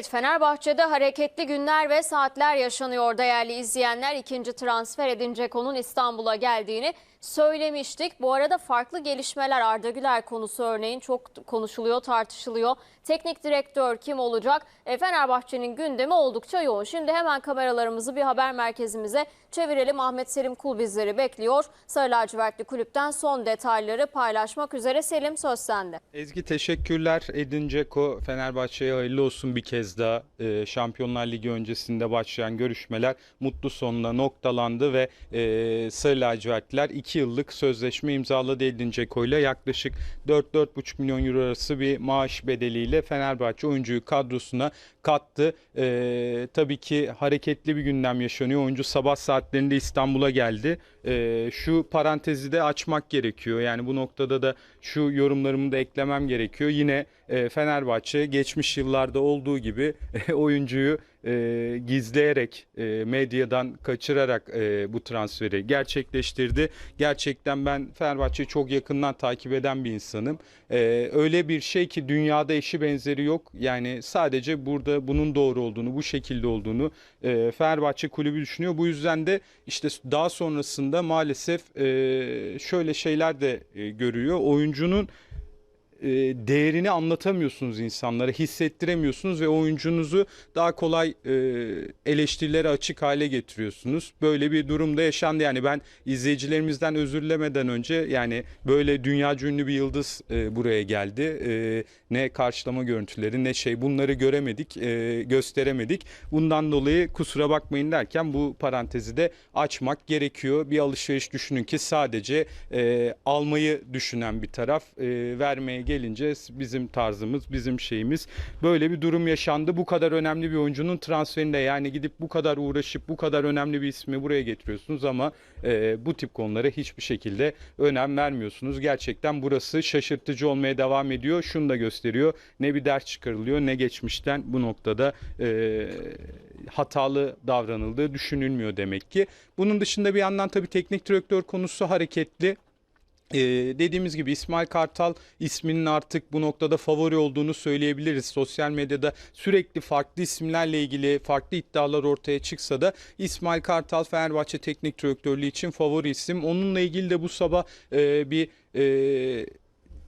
Evet Fenerbahçe'de hareketli günler ve saatler yaşanıyor değerli izleyenler. İkinci transfer Edin Dzeko'nun İstanbul'a geldiğini söylemiştik. Bu arada farklı gelişmeler Arda Güler konusu örneğin çok konuşuluyor, tartışılıyor. Teknik direktör kim olacak? E, Fenerbahçe'nin gündemi oldukça yoğun. Şimdi hemen kameralarımızı bir haber merkezimize çevirelim. Ahmet Selim Kul bizleri bekliyor. Sarı lacivertli kulüpten son detayları paylaşmak üzere. Selim söz sende. Ezgi teşekkürler. Edin Dzeko Fenerbahçe'ye hayırlı olsun bir kez daha. Ee, Şampiyonlar Ligi öncesinde başlayan görüşmeler mutlu sonla noktalandı ve e, Sarı lacivertliler 2 yıllık sözleşme imzaladı Edin Dzeko ile yaklaşık 4-4,5 milyon euro arası bir maaş bedeliyle Fenerbahçe oyuncuyu kadrosuna kattı. Ee, tabii ki hareketli bir gündem yaşanıyor. Oyuncu sabah saatlerinde İstanbul'a geldi. Ee, şu parantezi de açmak gerekiyor. Yani bu noktada da şu yorumlarımı da eklemem gerekiyor. Yine e, Fenerbahçe geçmiş yıllarda olduğu gibi oyuncuyu e, gizleyerek e, medyadan kaçırarak e, bu transferi gerçekleştirdi. Gerçekten ben Fenerbahçe'yi çok yakından takip eden bir insanım. E, öyle bir şey ki dünyada eşi benzeri yok. Yani sadece burada bunun doğru olduğunu, bu şekilde olduğunu e, Fenerbahçe kulübü düşünüyor. Bu yüzden de işte daha sonrasında maalesef e, şöyle şeyler de e, görüyor. Oyuncunun değerini anlatamıyorsunuz insanlara, hissettiremiyorsunuz ve oyuncunuzu daha kolay e, eleştirilere açık hale getiriyorsunuz. Böyle bir durumda yaşandı. Yani ben izleyicilerimizden özür dilemeden önce yani böyle dünya ünlü bir yıldız e, buraya geldi. E, ne karşılama görüntüleri ne şey bunları göremedik, e, gösteremedik. Bundan dolayı kusura bakmayın derken bu parantezi de açmak gerekiyor. Bir alışveriş düşünün ki sadece e, almayı düşünen bir taraf e, vermeye gelince bizim tarzımız, bizim şeyimiz böyle bir durum yaşandı. Bu kadar önemli bir oyuncunun transferinde yani gidip bu kadar uğraşıp bu kadar önemli bir ismi buraya getiriyorsunuz ama e, bu tip konulara hiçbir şekilde önem vermiyorsunuz. Gerçekten burası şaşırtıcı olmaya devam ediyor. Şunu da gösteriyor. Ne bir ders çıkarılıyor ne geçmişten bu noktada e, hatalı davranıldığı düşünülmüyor demek ki. Bunun dışında bir yandan tabii teknik direktör konusu hareketli. Ee, dediğimiz gibi İsmail Kartal isminin artık bu noktada favori olduğunu söyleyebiliriz. Sosyal medyada sürekli farklı isimlerle ilgili farklı iddialar ortaya çıksa da İsmail Kartal Fenerbahçe Teknik Direktörlüğü için favori isim. Onunla ilgili de bu sabah e, bir e,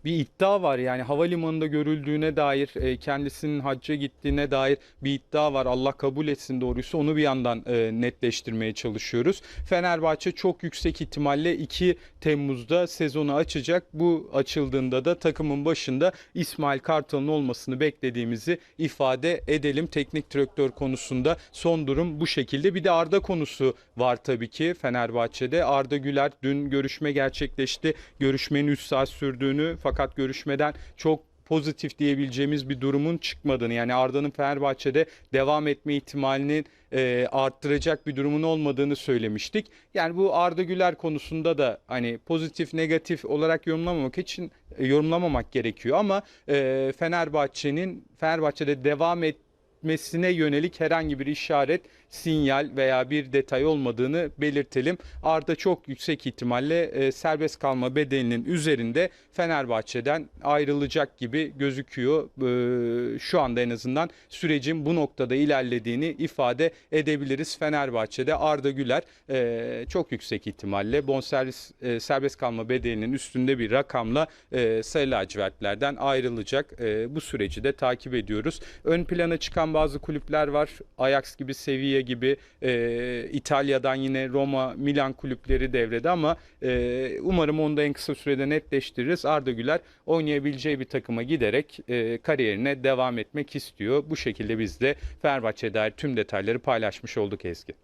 bir iddia var yani havalimanında görüldüğüne dair e, kendisinin hacca gittiğine dair bir iddia var. Allah kabul etsin doğruysa onu bir yandan e, netleştirmeye çalışıyoruz. Fenerbahçe çok yüksek ihtimalle 2 Temmuz'da sezonu açacak. Bu açıldığında da takımın başında İsmail Kartal'ın olmasını beklediğimizi ifade edelim. Teknik direktör konusunda son durum bu şekilde. Bir de Arda konusu var tabii ki Fenerbahçe'de. Arda Güler dün görüşme gerçekleşti. Görüşmenin 3 saat sürdüğünü fakat görüşmeden çok pozitif diyebileceğimiz bir durumun çıkmadığını yani Arda'nın Fenerbahçe'de devam etme ihtimalinin e, arttıracak bir durumun olmadığını söylemiştik. Yani bu Arda Güler konusunda da hani pozitif negatif olarak yorumlamamak için e, yorumlamamak gerekiyor ama e, Fenerbahçe'nin Fenerbahçe'de devam et etmesine yönelik herhangi bir işaret, sinyal veya bir detay olmadığını belirtelim. Arda çok yüksek ihtimalle e, serbest kalma bedelinin üzerinde Fenerbahçe'den ayrılacak gibi gözüküyor. E, şu anda en azından sürecin bu noktada ilerlediğini ifade edebiliriz. Fenerbahçe'de Arda Güler e, çok yüksek ihtimalle bonservis e, serbest kalma bedelinin üstünde bir rakamla e, Sarı lacivertlerden ayrılacak. E, bu süreci de takip ediyoruz. Ön plana çıkan bazı kulüpler var. Ajax gibi, Sevilla gibi, e, İtalya'dan yine Roma, Milan kulüpleri devrede ama e, umarım onu da en kısa sürede netleştiririz. Arda Güler oynayabileceği bir takıma giderek e, kariyerine devam etmek istiyor. Bu şekilde biz de Fenerbahçe'ye tüm detayları paylaşmış olduk Ezgi.